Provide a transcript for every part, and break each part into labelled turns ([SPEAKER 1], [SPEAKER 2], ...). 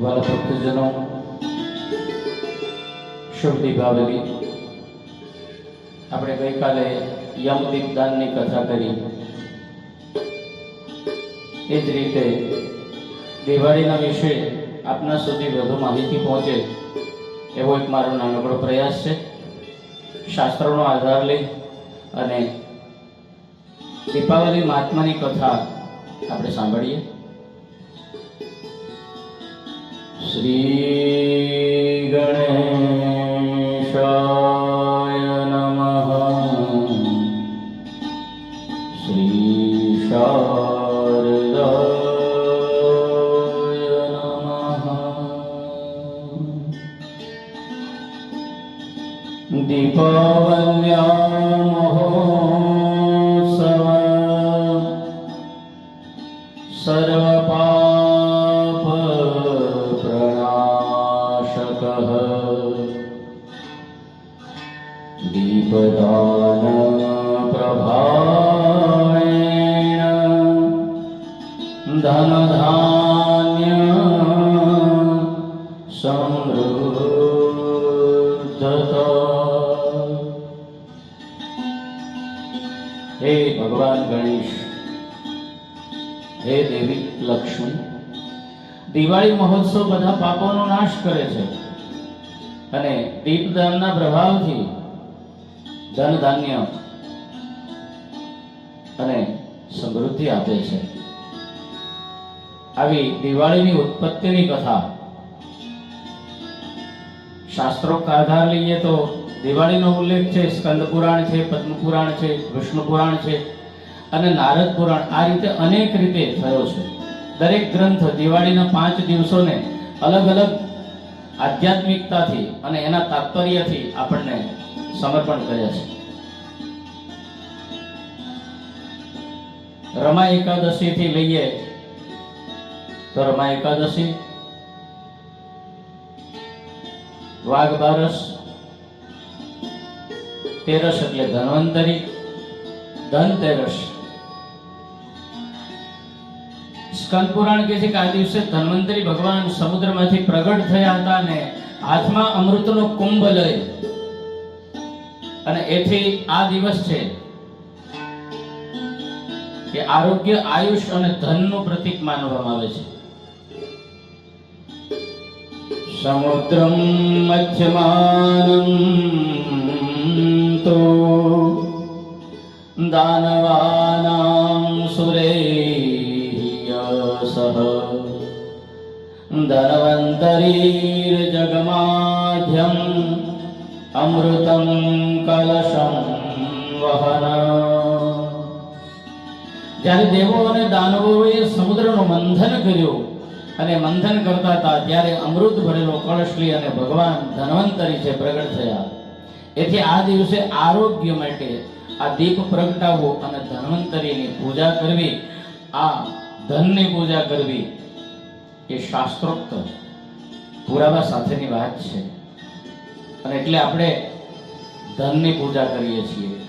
[SPEAKER 1] વાલા ભક્તજનો શુભ દીપાવલી આપણે ગઈકાલે યમદીપ દાનની કથા કરી. એ જ રીતે દિવાળીના વિશે આપના સુધી વધુ માહિતી પહોંચે એવો એક મારો નાનકડો પ્રયાસ છે. શાસ્ત્રોનો આધાર લઈ અને દીપાવલી મહાત્માની કથા આપણે સાંભળીએ. શ્રી ગણેશાય દિવાળી મહોત્સવ બધા પાપોનો નાશ કરે છે. અને દીપદાનના પ્રભાવથી ધન ધાન્ય અને સમૃદ્ધિ આપે છે. આવી દિવાળીની ઉત્પત્તિની કથા. શાસ્ત્રો આધાર લઈએ તો દિવાળીનો ઉલ્લેખ છે, સ્કંદ પુરાણ છે, પદ્મ પુરાણ છે, વિષ્ણુ પુરાણ છે અને નારદ પુરાણ. આ રીતે અનેક રીતે થયો છે. દરેક ગ્રંથ દિવાળીના પાંચ દિવસોને અલગ અલગ આધ્યાત્મિકતાથી અને એના તાત્પર્યથી આપણને સમર્પણ કર્યા છે. રમા એકાદશી થી લઈએ તો રમા એકાદશી, વાઘ બારસ, તેરસ એટલે ધન્વંતરી, ધનતેરસ. સ્કંદ પુરાણ કહે છે કે આ દિવસે ધન્વંતરી ભગવાન સમુદ્રમાંથી પ્રગટ થયા હતા અને હાથમાં અમૃતનો કુંભ લઈ. અને એથી આ દિવસ છે કે આરોગ્ય, આયુષ અને ધનનું પ્રતીક માનવામાં આવે છે. સમુદ્રમ મધ્યમાનમ તો દાનવા धनवन्तरीर्जगमाध्यम् अमृतं कलशं वहन જ્યારે દેવો અને દાનવોએ સમુદ્રનું મંથન કર્યું અને મંથન કરતા હતા ત્યારે અમૃત ભરેલો કળશ લઈ અને ભગવાન ધન્વંતરી છે પ્રગટ થયા એથી આ દિવસે આરોગ્ય માટે આ દીપ પ્રગટાવવો અને ધન્વંતરીની પૂજા કરવી આ ધનની પૂજા કરવી એ શાસ્ત્રોક્ત પુરાવા સાથેની વાત છે. અને એટલે આપણે ધનની પૂજા કરીએ છીએ.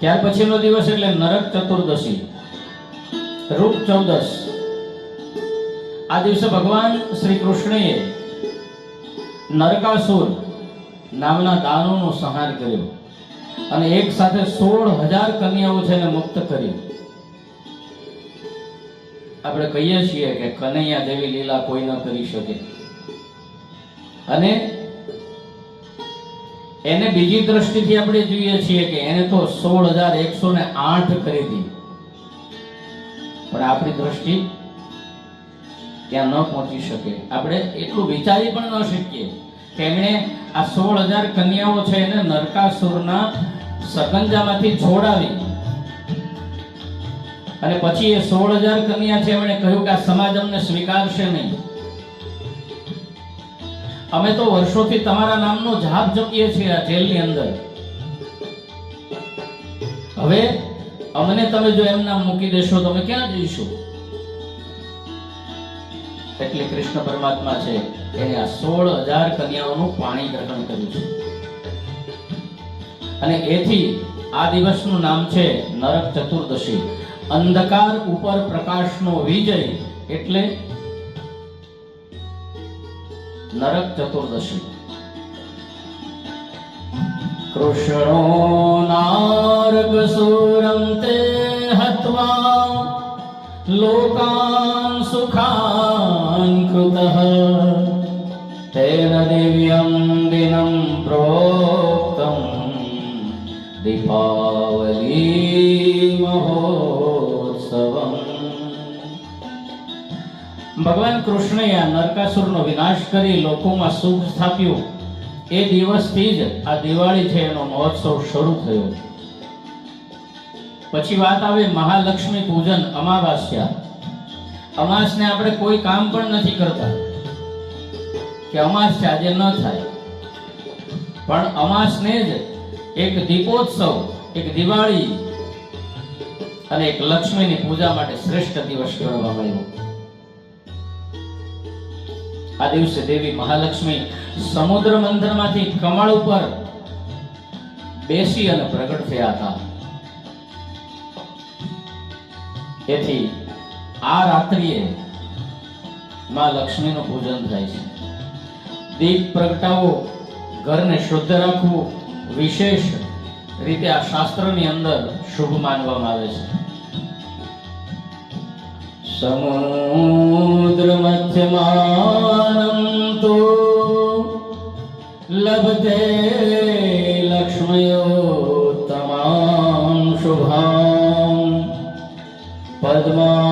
[SPEAKER 1] ત્યાર પછીનો દિવસ એટલે નરક ચતુર્દશી. રૂપ ચૌદશ. આ દિવસે ભગવાન શ્રી કૃષ્ણએ નરકાસુર નામના દાનોનો સંહાર કર્યો અને એક સાથે સોળ હજાર કન્યાઓ છે એને મુક્ત કરી. આપણે કહીએ છીએ કે કનૈયા જેવી લીલા કોઈ ન કરી શકે. અને એને બીજી દ્રષ્ટિથી આપણે જોઈએ છીએ કે એને તો સોળ હજાર એકસો ને આઠ ખરીદી પણ આપણી દ્રષ્ટિ ત્યાં ન પહોંચી શકે. આપણે એટલું વિચારી પણ ન શકીએ કે એમણે આ સોળ હજાર કન્યાઓ છે એને નરકાસુરના સકંજામાંથી છોડાવી. અને પછી એ સોળ હજાર કન્યા છે એમણે કહ્યું કે આ સમાજ અમને સ્વીકારશે નહીં. અમે તો વર્ષોથી તમારા નામનો જાપ જપીએ છીએ આ જેલની અંદર. હવે અમને તમે જો એમ નામ મૂકી દેશો, તો અમે ક્યાં જઈશું? એટલે કૃષ્ણ પરમાત્મા છે, એને આ સોળ હજાર કન્યાઓનું પાણી ગ્રહણ કર્યું છે. અને એથી આ દિવસનું નામ છે નરક ચતુર્દશી. અંધકાર ઉપર પ્રકાશનો વિજય એટલે નરક ચતુર્દશી. કૃષ્ણો નારગસુરં તે હત્વા, લોકાન સુખાન કૃતઃ. તેન દિવ્યં દિनं પ્રોક્તં દીપાવલી ભગવાન કૃષ્ણએ આ નરકાસુરનો વિનાશ કરી લોકોમાં સુખ સ્થાપ્યું. એ દિવસથી જ આ દિવાળી છે એનો મહોત્સવ શરૂ થયો. પછી વાત આવે મહાલક્ષ્મી પૂજન અમાવાસ્યા. અમાસને આપણે કોઈ કામ પણ નથી કરતા. કે અમાસ છે, આજે ન થાય. પણ અમાસને જ એક દીપોત્સવ, એક દિવાળી અને એક લક્ષ્મીની પૂજા માટે શ્રેષ્ઠ દિવસ ગણવામાં આવ્યો. આ દિવસે દેવી મહાલક્ષ્મી સમુદ્ર મંદિરમાંથી કમળ ઉપર બેસી અને પ્રગટ થયા હતા. તેથી આ રાત્રિએ માં લક્ષ્મીનું પૂજન થાય છે. દીપ પ્રગટાવો, ઘરને શુદ્ધ રાખવું, વિશેષ રીતે આ શાસ્ત્રની અંદર શુભ માનવામાં આવે છે. સમુદ્ર મધ્યમાનમ તો લભતે લક્ષ્મયો તમામ શુભામ પદ્મા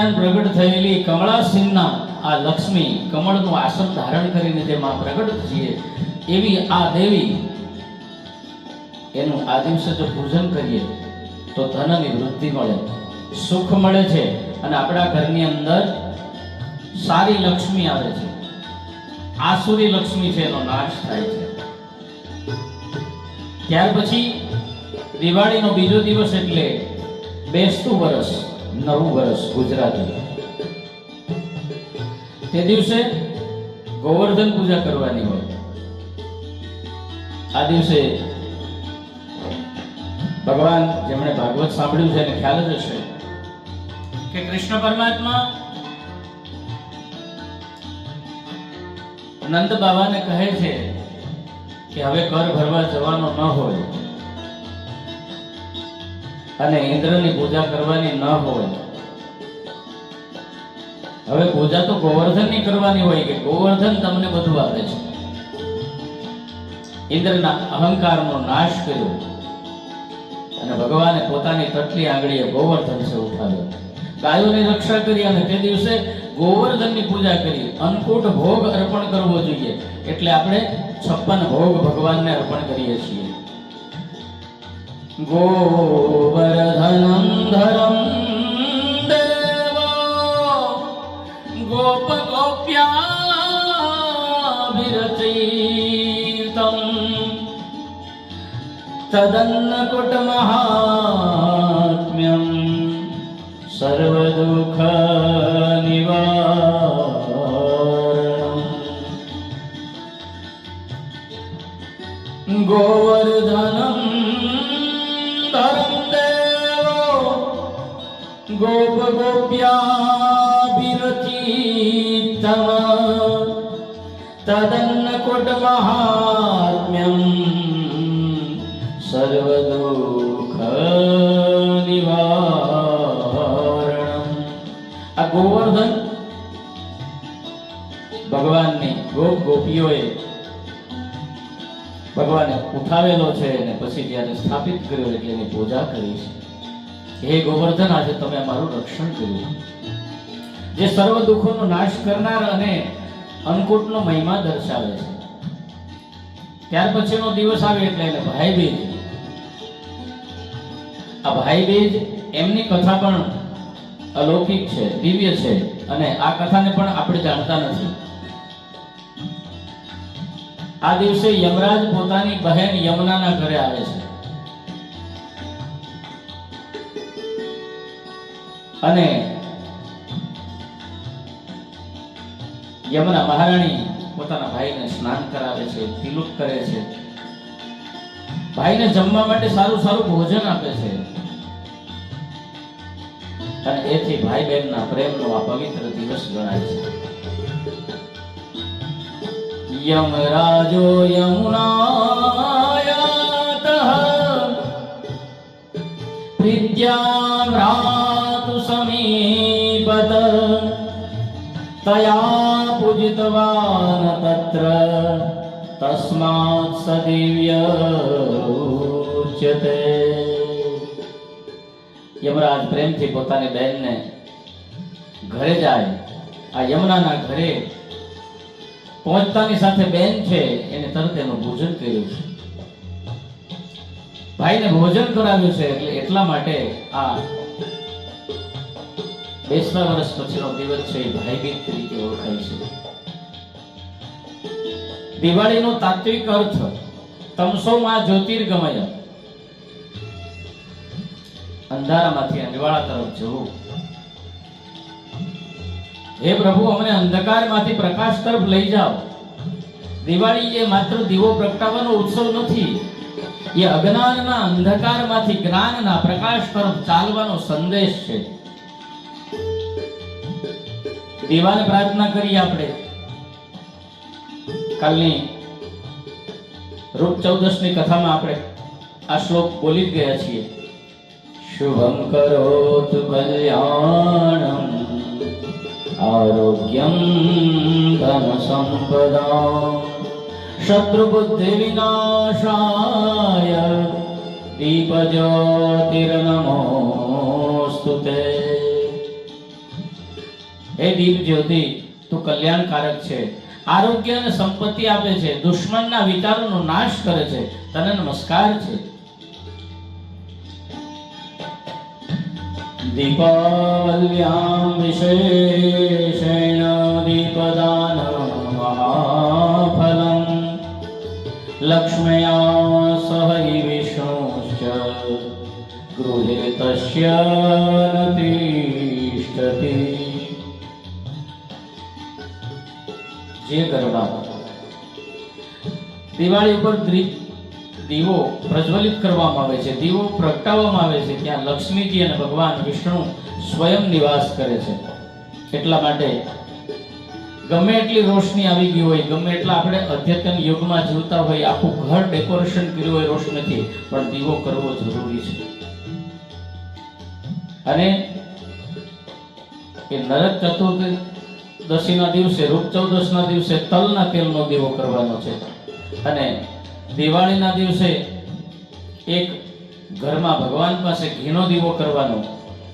[SPEAKER 1] દરમિયાન પ્રગટ થયેલી કમળાસિંહના આ લક્ષ્મી કમળનું આસન ધારણ કરીને જેમાં પ્રગટ થઈએ એવી આ દેવી એનું આ દિવસે જો પૂજન કરીએ, તો ધનની વૃદ્ધિ મળે, સુખ મળે છે અને આપણા ઘરની અંદર સારી લક્ષ્મી આવે છે. આસુરી લક્ષ્મી છે, એનો નાશ થાય છે. ત્યાર પછી દિવાળીનો બીજો દિવસ એટલે બેસતું વરસ. નવું વર્ષ ગુજરાતી. તે દિવસે ગોવર્ધન પૂજા કરવાની હોય. આ દિવસે ભગવાન જેમણે ભાગવત સાંભળ્યું છે એને ખ્યાલ જ હશે કે કૃષ્ણ પરમાત્મા નંદ બાબાને કહે છે કે હવે કર ભરવા જવાનો ન હોય. અને ઇન્દ્રની પૂજા કરવાની ન હોય. હવે પૂજા તો ગોવર્ધનની કરવાની હોય કે ગોવર્ધન તમને બધું આપે છે. ઇન્દ્રના અહંકારનો નાશ કર્યો. અને ભગવાને પોતાની તટલી આંગળીએ ગોવર્ધન છે ઉઠાવ્યો. ગાયોની રક્ષા કરી અને તે દિવસે ગોવર્ધનની પૂજા કરી. અન્નકૂટ ભોગ અર્પણ કરવો જોઈએ. એટલે આપણે છપ્પન ભોગ ભગવાનને અર્પણ કરીએ છીએ. गोवर्धनं धरं देवो। गोपगोप्याभिरचयितं तदन्नकुटमाहात्म्यं सर्वदुःखनिवारणम्। गोवर्धनं ગોપ ગોપ્યા તદન્ન કોટમહાત્મ્યમ સર્વદુઃખ નિવારણ આ ગોવર્ધન ભગવાનની ગોપ ગોપીઓએ ભગવાને ઉઠાવેલો છે અને પછી જ્યારે સ્થાપિત કર્યો એટલે એની પૂજા કરી છે. હે ગોવર્ધન, આજે તમે અમારું રક્ષણ કર્યું. જે સર્વ દુઃખોનો નાશ કરનાર અને અન્નકૂટનો મહિમા દર્શાવે છે. ત્યાર પછીનો દિવસ આવે એટલે ભાઈ બીજ આ ભાઈ બીજ એમની કથા પણ અલૌકિક છે, દિવ્ય છે અને આ કથાને પણ આપણે જાણતા નથી. આ દિવસે યમરાજ પોતાની બહેન યમુનાના ઘરે આવે છે. અને યમુના મહારાણી પોતાના ભાઈને સ્નાન કરાવે છે, તિલુક કરે છે. ભાઈને જમવા માટે સારું સારું ભોજન આપે છે. અને એથી ભાઈ બહેનના પ્રેમનો આ પવિત્ર દિવસ ગણાય છે. યમરાજો યમુનાયાત પૂજિતવાન તત્ર તસ્માत् સ દિવ્ય ઉચ્યતે યમરાજ પ્રેમથી પોતાની બહેનને ઘરે જાય, આ યમુનાના ઘરે પહોંચતાની સાથે બેન છે, એને તરત એનું ભોજન કર્યું છે. ભાઈને ભોજન કરાવ્યું છે, એટલે એટલા માટે આ બેસતા વર્ષ પછીનો દિવસ છે ભાઈબીજ તરીકે ઓળખાય છે. દિવાળીનો તાત્વિક અર્થ તમસોમાં જ્યોતિર્ગમય. અંધારામાંથી અંજવાળા તરફ જવું. હે પ્રભુ, અમને અંધકારમાંથી પ્રકાશ તરફ લઈ જાઓ. દિવાળી એ માત્ર દીવો પ્રગટાવવાનો ઉત્સવ નથી, એ અજ્ઞાનના અંધકારમાંથી જ્ઞાનના પ્રકાશ તરફ ચાલવાનો સંદેશ છે. દીવાને પ્રાર્થના કરીએ આપણે. કાલની રૂપ ચૌદશની કથામાં આપણે આ શ્લોક બોલી જ ગયા છીએ. શુભમ કરોતુ કલ્યાણમ, આરોગ્યમ ધન સંપદા શત્રુબુદ્ધિ વિનાશાય દીપજ્યોતિર્નમોસ્તુ તે એ દીપ જ્યોતિ, તું કલ્યાણકારક છે. આરોગ્ય અને સંપત્તિ આપે છે. દુશ્મનના વિચારોનો નાશ કરે છે. તને નમસ્કાર છે. દીપાવલ્યામ વિશેષેણ દીપદાન મહાફલમ લક્ષ્મયા સહૈ વિષ્ણુશ્ચ ગૃહે તસ્ય ન જે ગરબા દિવાળી ઉપર દીવો પ્રજ્વલિત કરવામાં આવે છે. દીવો પ્રગટાવવામાં આવે છે. ત્યાં લક્ષ્મીજી અને ભગવાન વિષ્ણુ સ્વયં નિવાસ કરે છે. એટલા માટે ગમે એટલી રોશની આવી ગઈ હોય, ગમે એટલા આપણે અદ્યતન યુગમાં જીવતા હોય, આખું ઘર ડેકોરેશન કર્યું હોય રોશનીથી પણ દીવો કરવો જરૂરી છે. અને એ નરક ચતુર્દશીના દિવસે, રૂપ ચૌદશના દિવસે તલના તેલનો દીવો કરવાનો છે. અને દિવાળીના દિવસે એક ઘરમાં ભગવાન પાસે ઘીનો દીવો કરવાનો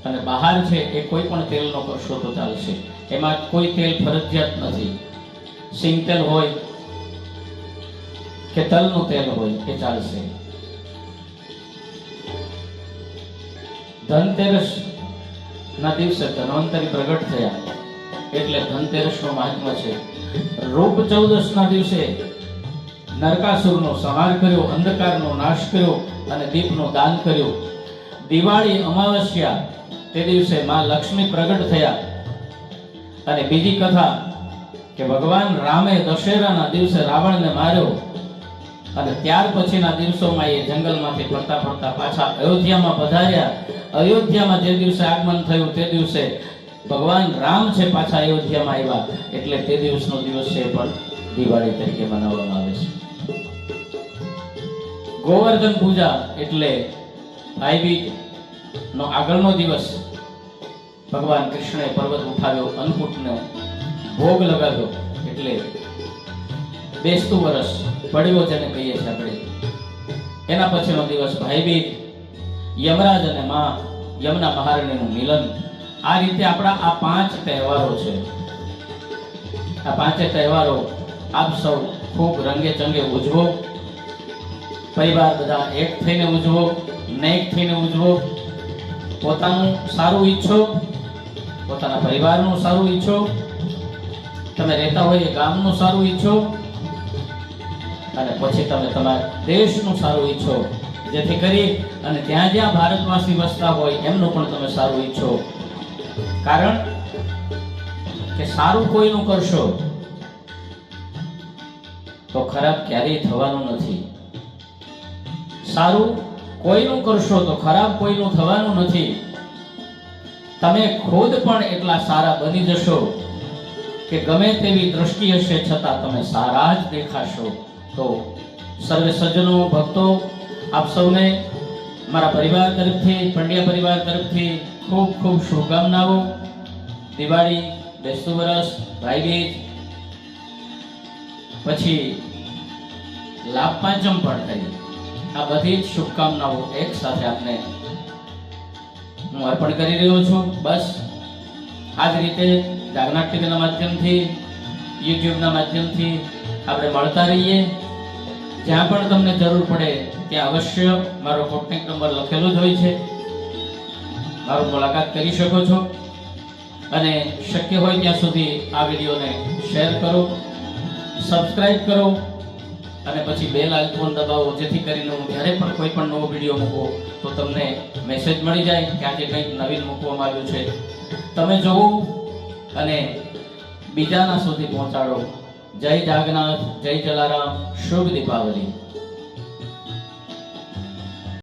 [SPEAKER 1] અને બહાર છે એ કોઈ પણ તેલનો કરશો તો ચાલશે. એમાં કોઈ તેલ ફરજિયાત નથી. સિંગ તેલ હોય કે તલનું તેલ હોય એ ચાલશે. ધનતેરસ ના દિવસે ધન્વંતરી પ્રગટ થયા. એટલે ધનતેરસનું મહાત્મ્ય છે. રૂપ ચૌદશ ના દિવસે નરકાસુરનો સંહાર કર્યો, અંધકારનો નાશ કર્યો અને દીપનું દાન કર્યો. દિવાળી અમાવસ્યા, તે દિવસે માં લક્ષ્મી પ્રગટ થયા. અને બીજી કથા કે ભગવાન રામે દશેરાના દિવસે રાવણને માર્યો અને ત્યાર પછીના દિવસોમાં એ જંગલમાંથી ફરતા ફરતા પાછા અયોધ્યામાં પધાર્યા. અયોધ્યામાં જે દિવસે આગમન થયું તે દિવસે ભગવાન રામ છે પાછા અયોધ્યામાં આવ્યા. એટલે તે દિવસનો દિવસ છે પણ દિવાળી તરીકે મનાવવામાં આવે છે. ગોવર્ધન પૂજા એટલે ભાઈબીજ નો આગળનો દિવસ. ભગવાન કૃષ્ણએ પર્વત ઉઠાવ્યો, અન્નકૂટનો ભોગ લગાવ્યો, એટલે બેસતું વર્ષ પડ્યો જેને કહીએ છીએ આપણે. એના પછીનો દિવસ ભાઈબીજ, યમરાજ અને મા યમના મહારાણીનું મિલન આ રીતે આપણા આ પાંચ તહેવારો છે. આ પાંચે તહેવારો આપ સૌ ખૂબ રંગે ચંગે ઉજવો. પરિવાર બધા એક થઈને ઉજવો, નેક થઈને ઉજવો. પોતાનું સારું ઈચ્છો, પોતાના પરિવારનું સારું ઈચ્છો. તમે રહેતા હોય એ ગામનું સારું ઈચ્છો. અને પછી તમે તમારા દેશનું સારું ઈચ્છો. જેથી કરી અને ત્યાં જ્યાં ભારતવાસી વસતા હોય એમનું પણ તમે સારું ઈચ્છો. કારણ કે સારું કોઈનું કરશો, તો ખરાબ ક્યારેય થવાનું નથી. સારું કોઈનું કરશો, તો ખરાબ કોઈનું થવાનું નથી. તમે ખુદ પણ એટલા સારા બની જશો કે ગમે તેવી દ્રષ્ટિ હશે, છતાં તમે સારા જ દેખાશો. તો સર્વે સજ્જનો, ભક્તો, આપ સૌને મારા પરિવાર તરફથી, પંડ્યા પરિવાર તરફથી ખૂબ ખૂબ શુભકામનાઓ. દિવાળી, બેસતું વરસ, ભાઈબીજ, પછી લાભ પાંચમ પણ થઈ. આ બધી જ શુભકામનાઓ એક સાથે આપને હું અર્પણ કરી રહ્યો છું. બસ, આ જ રીતે જાગનાથ ટીવીના માધ્યમથી, યુટ્યુબના માધ્યમથી આપણે મળતા રહીએ. જ્યાં પણ તમને જરૂર પડે ત્યાં અવશ્ય મારો કોન્ટેક્ટ નંબર લખેલો જ હોય છે. મારો મુલાકાત કરી શકો છો. અને શક્ય હોય ત્યાં સુધી આ વિડીયોને શેર કરો સબસ્ક્રાઈબ કરો, અને પછી બેલ આઇકોન દબાવો, જેથી કરીને હું જ્યારે પણ કોઈ પણ નવો વીડિયો મૂકું, તો તમને મેસેજ મળી જાય કે આજે કંઈક નવીન મૂકવામાં આવ્યું છે. તમે જોવો અને બીજાના સુધી પહોંચાડો. જય જાગનાથ જય જલારામ શુભ દીપાવલી.